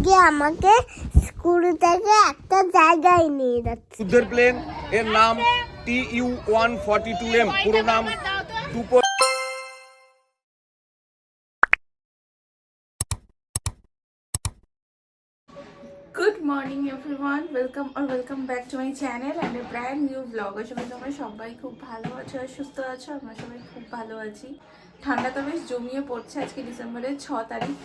আজকে আমাকে স্কুল থেকে একটা জায়গায় নিয়ে যাচ্ছে। যুদ্ধের প্লেন এর নাম T U one forty two M পুরো নাম good morning everyone welcome R welcome back to my channel and a brand new blog আসলে তোমরা সবাই খুব ভালো আছো আর সুস্থ আছো। আমরা সবাই খুব ভালো আছি। ঠান্ডা তো বেশ জমিয়ে পড়ছে আজকে ডিসেম্বরের ছ তারিখ।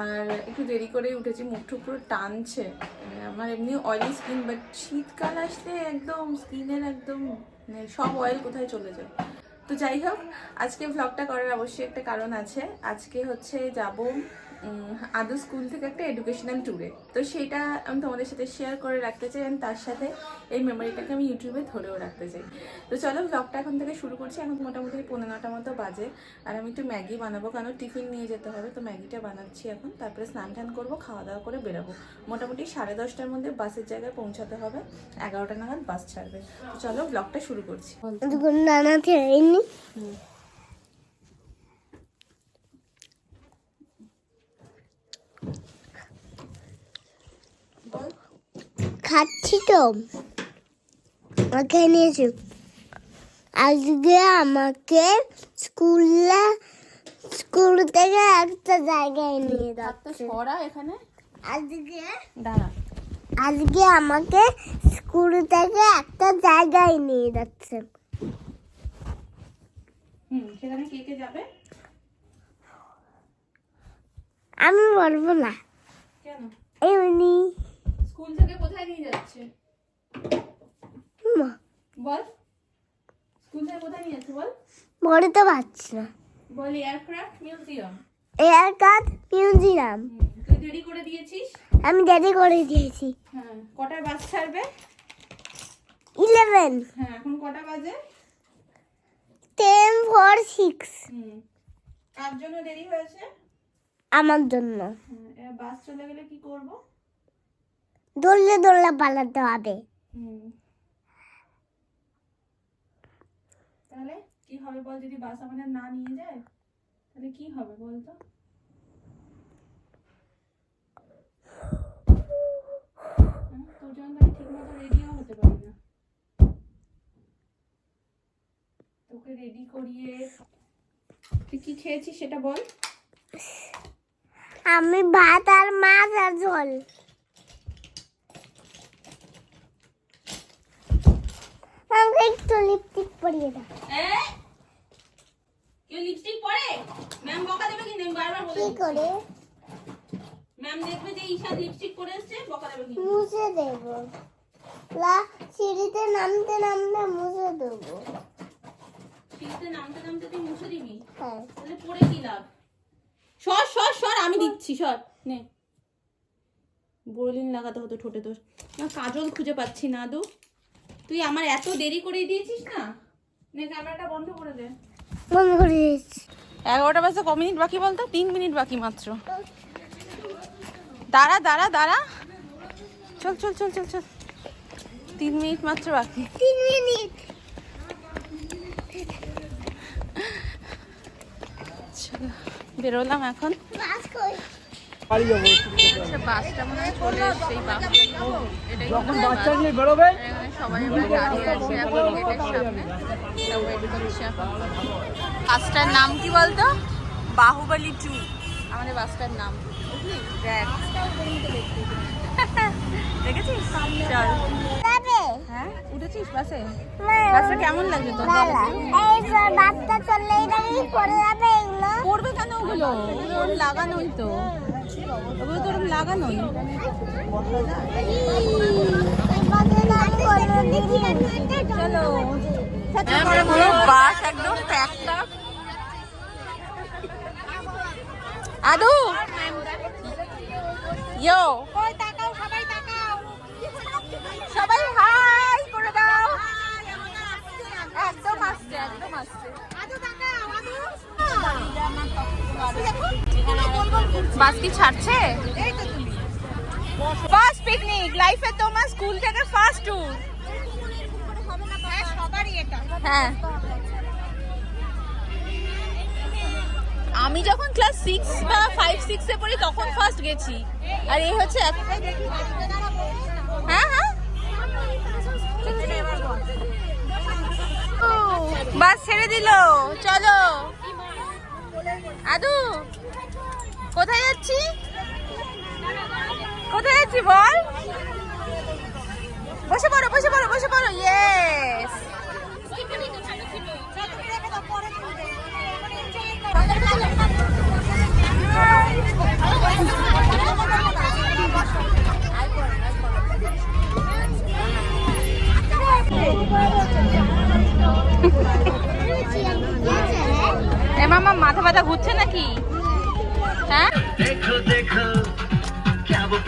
আর একটু দেরি করেই উঠেছি মুখ টুক পুরো টানছে। মানে আমার এমনি অয়েলি স্কিন বাট শীতকাল আসলে একদম স্কিনের একদম মানে সব অয়েল কোথায় চলে যায়। তো যাই হোক, আজকে ভ্লগটা করার অবশ্যই একটা কারণ আছে। আজকে হচ্ছে যাব আদু স্কুল থেকে একটা এডুকেশনাল ট্যুরে তো সেটা আমি তোমাদের সাথে শেয়ার করে রাখতে চাই and তার সাথে এই মেমোরিটাকে আমি ইউটিউবে ধরেও রাখতে চাই। তো চলো ব্লগটা এখন থেকে শুরু করছি। এখন মোটামুটি পনেরো নটা মতো বাজে। আর আমি একটু ম্যাগি বানাবো কারণ টিফিন নিয়ে যেতে হবে। তো ম্যাগিটা বানাচ্ছি এখন। তারপরে স্নান টান করব খাওয়া দাওয়া করে বেরোবো। মোটামুটি সাড়ে দশটার মধ্যে বাসের জায়গায় পৌঁছাতে হবে। এগারোটা নাগাদ বাস ছাড়বে। তো চলো ব্লগটা শুরু করছি। নানা খাচ্ছি তো। নিয়েছি আজকে আমাকে স্কুলে স্কুল থেকে একটা জায়গায় নিয়ে যাচ্ছে। সরা এখানে। আজকে দাঁড়া। আজকে আমাকে স্কুল থেকে একটা জায়গায় নিয়ে যাচ্ছে। হুম সেখানে কে কে যাবে? আমি বলব না। কেন? এমনি স্কুল থেকে কোথায় নিয়ে যাচ্ছে? বল। স্কুল থেকে কোথায় নিয়ে যাচ্ছে বল? বলতে পারছি না। বল aircraft museum. Air card museum তুই দেরি করে দিয়েছিস? আমি দেরি করে দিয়েছি। হ্যাঁ কটায় বাস ছাড়বে? ইলেভেন। হ্যাঁ এখন কটা বাজে? Ten four six. কার জন্য দেরি হয়েছে? আমার জন্য। বাস চলে গেলে কি করব? দৌড়লে দৌড়লে পালাতে হবে। তাহলে কি হবে বল যদি বাস আমাদের না নিয়ে যায়? তাহলে কি হবে বল তো? হ্যাঁ, তোর জন্য আমি ঠিক মতো রেডিও হতে পারি না। তোকে রেডি করিয়ে তুই কি খেয়েছিস সেটা বল? আমি ভাত আর মাছ আর ঝোল। আমাকে একটু লিপস্টিক পরিয়ে দাও। কেউ লিপস্টিক পরে? ম্যাম বকা দেবে কিন্তু আমি বারবার বলে কি করে? ম্যাম দেখবে যে ঈশাদ লিপস্টিক পরে এসছে বকা দেবে কিন্তু মুছে দেব। লা সিঁড়িতে নামতে নামতে মুছে দেবো। শীতে নামতে নামতে তুই মুছে দিবি? হ্যাঁ। তাহলে পরে কি লাভ? সর সর সর আমি দিচ্ছি সর। নে। বোরলিন লাগাতে হতো ঠোঁটে তোর। না কাজল খুঁজে পাচ্ছি না দু তুই আমার এত দেরি করে দিয়েছিস না? নে ক্যামেরাটা বন্ধ করে দে। মন করে দিয়েছি। এগারোটা বাজে ক মিনিট বাকি বলতো? তিন মিনিট বাকি মাত্র। দাঁড়া দাঁড়া দাঁড়া। চল চল চল চল চল। তিন মিনিট মাত্র বাকি। তিন মিনিট। বেরোলাম এখন। কই আচ্ছা বাসটা মনে হয় চলে এসছে এই বাস। যখন বাচ্চা নিয়ে বেরোবে সবাই আমরা দাঁড়িয়ে আছি এখন গেটের সামনে। ওয়েট করছি। এখন বাসটার নাম কি বলতো? বাহুবলী টু আমাদের বাসটার নাম। দেখ। দেখেছিস? চল। হ্যাঁ উঠেছিস বাসে? না কেমন লাগছে তোর? এই পড়ে যাবে এগুলো। পড়বে কেন ওগুলো? লাগানোই তো। ওগুলো তো ওরম লাগানোই চলো। বাস একদম আদু! ইয়ো! সবাই হাই করে দাও। একদম আসছে একদম আসছে। বাস কি ছাড়ছে? ফার্স্ট পিকনিক লাইফে তোমার স্কুল থেকে ফার্স্ট ট্যুর হ্যাঁ। আমি যখন ক্লাস সিক্স বা ফাইভ সিক্সে পড়ি, তখন ফার্স্ট গেছি। আর এই হচ্ছে হ্যাঁ হ্যাঁ। বাস ছেড়ে দিল। চলো। আদু। কোথায় যাচ্ছি? কোথায় যাচ্ছি বল? বসে পড়ো বসে পড়ো বসে পড়ো। ইয়েস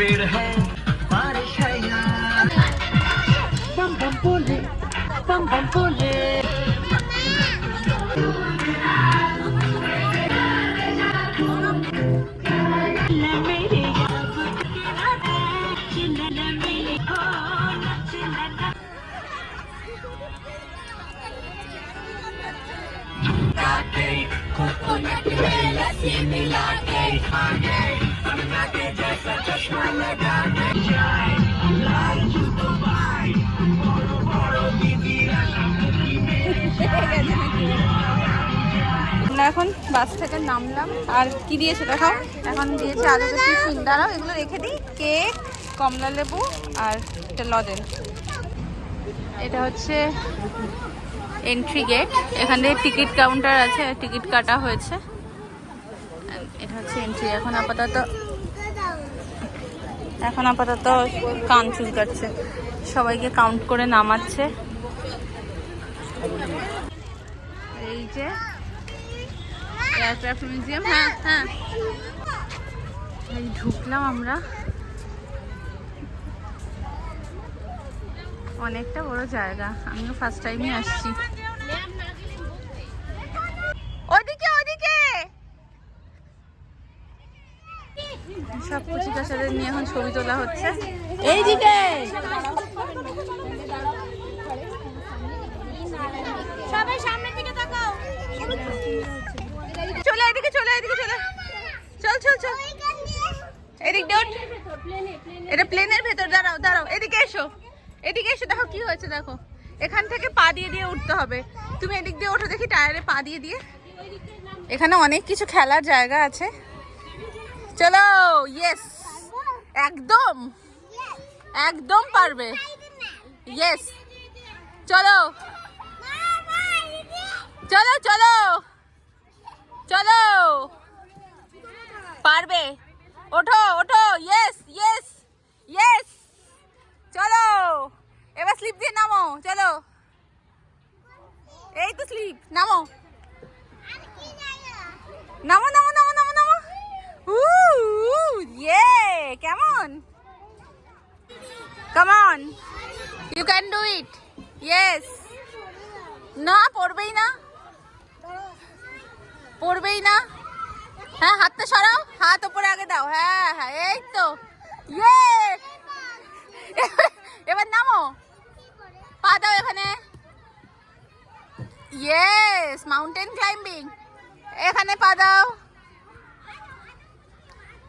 पेड़ है। बारिश है यार। बम बम बोले बम बम बोले। Coconut, let's see me like a আমরা এখন বাস থেকে নামলাম। আর কি দিয়েছে দেখো এখন দিয়েছে আলু টিফিন দাঁড়াও এগুলো রেখে দিই। কেক, কমলা লেবু আর একটা লজেন। এটা হচ্ছে এন্ট্রি গেট এখান টিকিট কাউন্টার আছে। টিকিট কাটা হয়েছে। এটা হচ্ছে এন্ট্রি এখন আপাতত এখন আপাতত কান চুল কাটছে সবাইকে কাউন্ট করে নামাচ্ছে। এই যে এয়ারক্রাফট মিউজিয়াম হ্যাঁ হ্যাঁ। এই ঢুকলাম আমরা। অনেকটা বড় জায়গা। আমিও ফার্স্ট টাইমই আসছি। সব কুচি কাছাদের নিয়ে এখন ছবি তোলা হচ্ছে। এই দিকে সবাই সামনের দিকে তাকাও। চলে এদিকে চলে এদিকে চলে। চল চল চল। এদিক ডট এটা প্লেনের ভেতর দাঁড়াও দাঁড়াও। এদিকে এসো। এদিকে এসো দেখো কি হয়েছে দেখো। এখান থেকে পা দিয়ে দিয়ে উঠতে হবে। তুমি এদিক দিয়ে ওঠো দেখি টায়ারে পা দিয়ে দিয়ে। এখানে অনেক কিছু খেলার জায়গা আছে। চলো ইয়েস একদম। একদম পারবে। ইয়েস চলো। চলো চলো। চলো। পারবে। ওঠো ওঠো। ইয়েস ইয়েস ইয়েস চলো। এবার স্লিপ দিয়ে নামো। চলো। এই তো স্লিপ নামো। নামো নামো নামো নামো। ইয়ে কেমন come on you can do it yes না, পড়বেই না। পড়বেই না। হ্যাঁ হাতটা সরাও। হাত ওপরে আগে দাও। হ্যাঁ হ্যাঁ এই তো। ইয়ে এবার নামো। পা দাও এখানে। ইয়েস মাউন্টেন ক্লাইম্বিং এখানে পা দাও।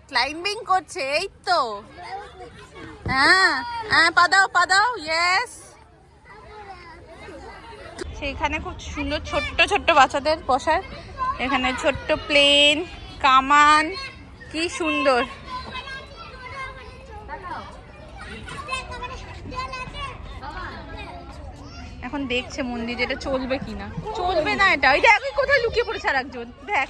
ক্লাইম্বিং করছে, এই তো। হ্যাঁ হ্যাঁ পা দাও পা দাও ইয়েস সেইখানে খুব সুন্দর ছোট্ট ছোট্ট বাচ্চাদের বসার। এখানে ছোট্ট প্লেন কামান, কি সুন্দর। এখন দেখছে মন্দির যেটা চলবে কিনা। চলবে না এটা। ওই দেখ কোথায় লুকিয়ে পড়েছে আর একজন দেখ।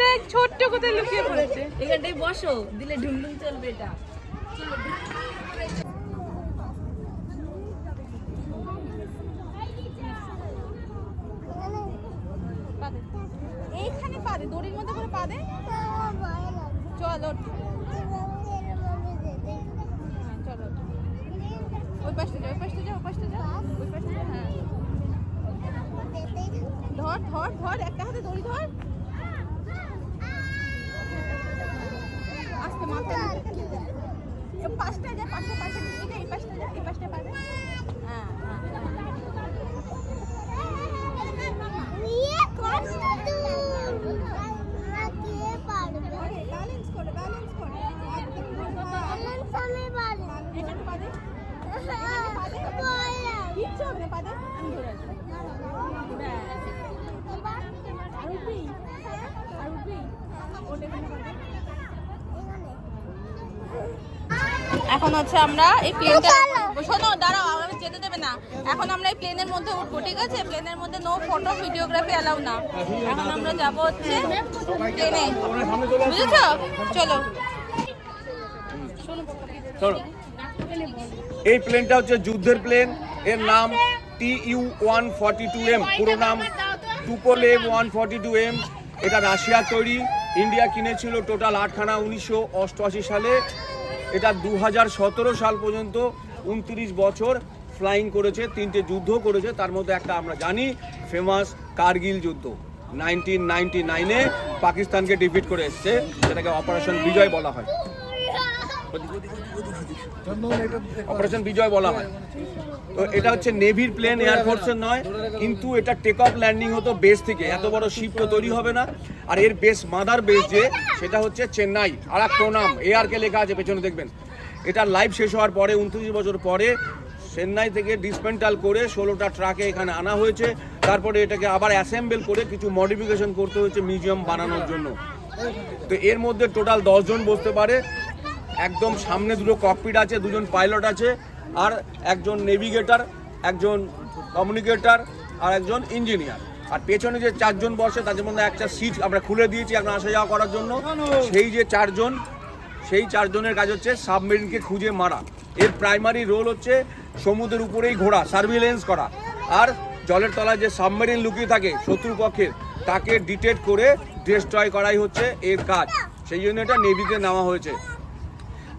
দেখ ছোট্ট কোথায় লুকিয়ে পড়েছে। এখানটায় বসো দিলে ঢুমঢুম চলবে এটা। এইখানে পা দে দড়ির মধ্যে করে পা দে চল ওঠ হ্যাঁ চল ওঠ। ওই পাশটা যা ওই পাশটা যা ওই পাশটা যা ওই পাশটা যা হ্যাঁ ধর ধর ধর একটা হাতে দড়ি ধর আস্তে মাথা পাঁচটা যা পাশে পাশে নিচে যা এই পাশটা যা এই পাশটা পাবে হ্যাঁ হ্যাঁ ইয়ে কষ্ট ওখানে পা দে আমি ধরে আসব ব্যাস। আর উঠবি আর উঠবি ওটা এখানে পা দে। এখন হচ্ছে আমরা এই প্লেনটা শোনো দাঁড়াও আমাকে যেতে দেবে না। এখন আমরা এই প্লেনের মধ্যে উঠবো ঠিক আছে? প্লেনের মধ্যে নো ফটো ভিডিওগ্রাফি অ্যালাউ না। এখন আমরা যাব হচ্ছে প্লেনে বুঝেছ? চলো। শোনো এই প্লেনটা হচ্ছে যুদ্ধের প্লেন এর নাম T U one forty two M পুরো নাম Tupolev M one forty two M এটা রাশিয়ার তৈরি। ইন্ডিয়া কিনেছিল টোটাল আটখানা উনিশশো অষ্টআশি সালে। এটা দু সাল পর্যন্ত উনত্রিশ বছর ফ্লাইং করেছে, তিনটে যুদ্ধ করেছে, তার মধ্যে একটা আমরা জানি ফেমাস কার্গিল যুদ্ধ। নাইনটিন নাইনটি নাইনে পাকিস্তানকে ডিফিট করে এসছে সেটাকে অপারেশন বিজয় বলা হয়। অপারেশন বিজয় বলা হয়। তো এটা হচ্ছে নেভির প্লেন এয়ারফোর্সের নয়, কিন্তু এটা টেক অফ ল্যান্ডিং হতো বেস থেকে। এত বড় শিপ তো তৈরি হবে না। আর এর বেস মাদার বেস যে, সেটা হচ্ছে চেন্নাই আর এক প্রণাম এআরকে লেখা আছে, পেছনে দেখবেন। এটা লাইভ শেষ হওয়ার পরে, উনত্রিশ বছর পরে চেন্নাই থেকে ডিসমেন্টাল করে ষোলোটা ট্রাকে এখানে আনা হয়েছে। তারপরে এটাকে আবার অ্যাসেম্বল করে কিছু মডিফিকেশন করতে হয়েছে মিউজিয়াম বানানোর জন্য। তো এর মধ্যে টোটাল জন বসতে পারে। একদম সামনে দুটো ককপিট আছে, দুজন পাইলট আছে, আর একজন নেভিগেটর একজন কমিউনিকেটর আর একজন ইঞ্জিনিয়ার আর পেছনে যে চারজন বসে, তাদের মধ্যে একটা সিট আমরা খুলে দিয়েছি এখন আসা যাওয়া করার জন্য। সেই যে চারজন, সেই চারজনের কাজ হচ্ছে সাবমেরিনকে খুঁজে মারা। এর প্রাইমারি রোল হচ্ছে সমুদ্রের উপরেই ঘোরা সার্ভিলেন্স করা। আর জলের তলায় যে সাবমেরিন লুকিয়ে থাকে শত্রুপক্ষের, তাকে ডিটেক্ট করে ডিস্ট্রয় করাই হচ্ছে এর কাজ। সেই জন্য এটা নেভিতে নেওয়া হয়েছে।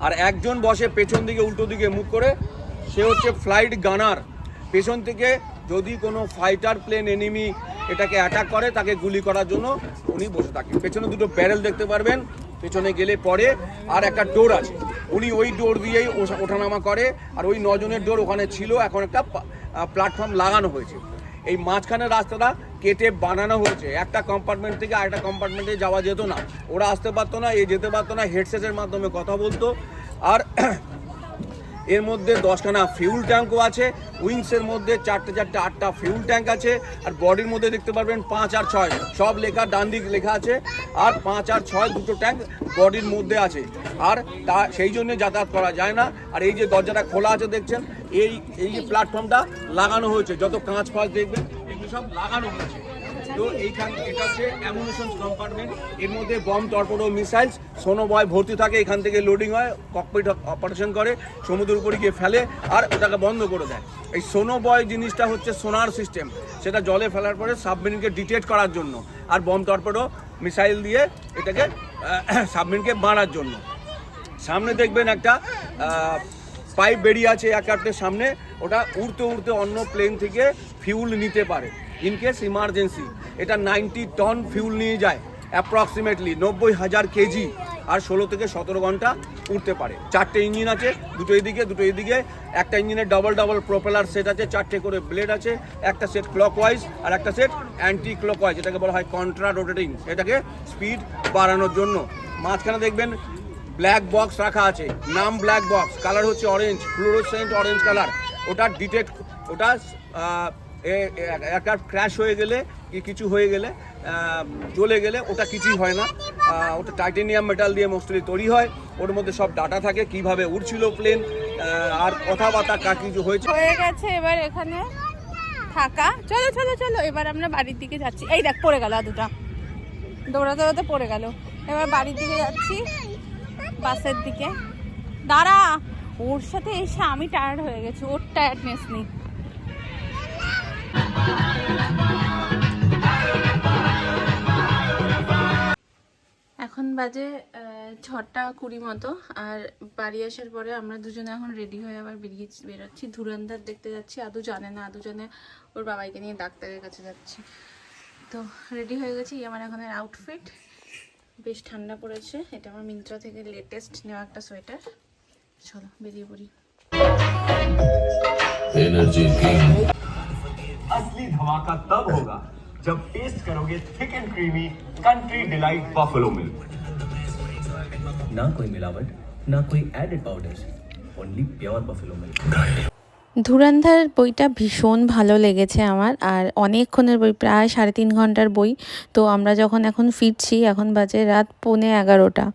আর একজন বসে পেছন দিকে, উল্টো দিকে মুখ করে, সে হচ্ছে ফ্লাইট গানার পেছন থেকে যদি কোনো ফাইটার প্লেন এনিমি এটাকে অ্যাটাক করে, তাকে গুলি করার জন্য উনি বসে থাকেন। পেছনে দুটো ব্যারেল দেখতে পারবেন। পেছনে গেলে পরে আর একটা ডোর আছে। উনি ওই ডোর দিয়েই ওঠানামা করে। আর ওই নজনের ডোর ওখানে ছিল। এখন একটা প্ল্যাটফর্ম লাগানো হয়েছে। এই মাঝখানের রাস্তাটা কেটে বানানো হয়েছে। একটা কম্পার্টমেন্ট থেকে আরেকটা কম্পার্টমেন্টে যাওয়া যেত না। ওরা আসতে পারতো না, এ যেতে পারতো না হেডসেটের মাধ্যমে কথা বলতো। আর এর মধ্যে দশখানা ফিউল ট্যাঙ্কও আছে। উইংসের মধ্যে চারটে চারটে আটটা ফিউল ট্যাঙ্ক আছে। আর বডির মধ্যে দেখতে পারবেন পাঁচ আর ছয়। সব লেখা, ডান দিক লেখা আছে। আর পাঁচ আর ছয় দুটো ট্যাঙ্ক বডির মধ্যে আছে। আর তা, সেই জন্য যাতায়াত করা যায় না। আর এই যে দরজাটা খোলা আছে, দেখছেন? এই এই যে প্ল্যাটফর্মটা লাগানো হয়েছে। যত কাঁচ ফাঁচ দেখবেন সব লাগানো হয়েছে। তো এইখান এটা হচ্ছে অ্যামুনেশন কম্পার্টমেন্ট এর মধ্যে বম টর্পোডো মিসাইলস সোনোবয় ভর্তি থাকে, এখান থেকে লোডিং হয় ককপিট অপারেশন করে, সমুদ্রের উপরে গিয়ে ফেলে, আর ওটাকে বন্ধ করে দেয়। এই সোনোবয় জিনিসটা হচ্ছে সোনার সিস্টেম সেটা জলে ফেলার পরে সাবমেরিনকে ডিটেক্ট করার জন্য, আর বম টর্পোডো মিসাইল দিয়ে এটাকে সাবমেরিনকে মারার জন্য। সামনে দেখবেন একটা পাইপ বেরিয়ে আছে এয়ারক্রাফ্টের সামনে, ওটা উড়তে উড়তে অন্য প্লেন থেকে ফিউল নিতে পারে ইন কেস ইমার্জেন্সি এটা নাইনটি টন ফিউল নিয়ে যায় অ্যাপ্রক্সিমেটলি নব্বই হাজার কেজি আর ষোলো থেকে সতেরো ঘণ্টা উঠতে পারে। চারটে ইঞ্জিন আছে, দুটো এদিকে দুটো এদিকে। একটা ইঞ্জিনের ডবল ডবল প্রপেলার সেট আছে, চারটে করে ব্লেড আছে, একটা সেট ক্লক ওয়াইজ আর একটা সেট অ্যান্টি ক্লক ওয়াইজ এটাকে বলা হয় কন্ট্রা রোটেটিং এটাকে স্পিড বাড়ানোর জন্য। মাঝখানে দেখবেন ব্ল্যাক বক্স রাখা আছে। নাম ব্ল্যাক বক্স কালার হচ্ছে অরেঞ্জ ফ্লোরোসেন্ট অরেঞ্জ কালার ওটা ডিটেক্ট ওটা এয়ারক্রাফট ক্র্যাশ হয়ে গেলে, কি কিছু হয়ে গেলে জ্বলে গেলে ওটা কিছুই হয় না। ওটা টাইটেনিয়াম মেটাল দিয়ে মোস্টলি তৈরি হয়। ওর মধ্যে সব ডাটা থাকে, কীভাবে উড়ছিল প্লেন আর কথাবার্তা কা কিছু হয়েছে। হয়ে গেছে এবার এখানে থাকা। চলো চলো চলো, এবার আমরা বাড়ির দিকে যাচ্ছি। এই দেখ, পড়ে গেল দুটা। দৌড়াতে দৌড়াতে পড়ে গেল। এবার বাড়ির দিকে যাচ্ছি। বাসের দিকে। দাঁড়া, ওর সাথে এসে আমি টায়ার্ড হয়ে গেছি, ওর টায়ার্ডনেস নেই। এখন বাজে ছটা কুড়ি মতো, আর বাড়ি আসার পরে আমরা দুজনে এখন রেডি হয়ে আবার বেরিয়ে বেরোচ্ছি। ধুরন্ধার দেখতে যাচ্ছি, আদু জানে না, আদু জানে ওর বাবাইকে নিয়ে ডাক্তারের কাছে যাচ্ছি। তো রেডি হয়ে গেছি, আমার এখন আউটফিট বেশ ঠান্ডা পড়েছে এটা আমার মিন্ত্রা থেকে লেটেস্ট নেওয়া একটা সোয়েটার চলো বেরিয়ে পড়ি एनर्जी किंग असली धमाका तब होगा जब टेस्ट करोगे thick and creamy Country Delight buffalo milk ना कोई मिलावट ना कोई added powders only pure buffalo milk Dhurandhar বইটা ভীষণ ভালো লেগেছে আমার, আর অনেকক্ষণের বই, প্রায় সাড়ে তিন ঘণ্টার বই। তো আমরা যখন এখন ফিরছি, এখন বাজে রাত পৌনে এগারোটা,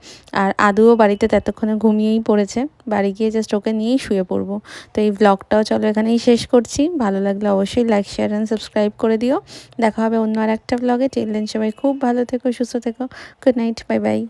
আর আদুও বাড়িতে ততক্ষণে ঘুমিয়েই পড়েছে। বাড়ি গিয়ে জাস্ট ওকে নিয়েই শুয়ে পড়ব। তো এই ব্লগটাও চলো এখানেই শেষ করছি। ভালো লাগলে অবশ্যই লাইক শেয়ার অ্যান্ড সাবস্ক্রাইব করে দিও। দেখা হবে অন্য আর একটা ব্লগে টিল সবাই খুব ভালো থেকো, সুস্থ থেকো। Good night bye bye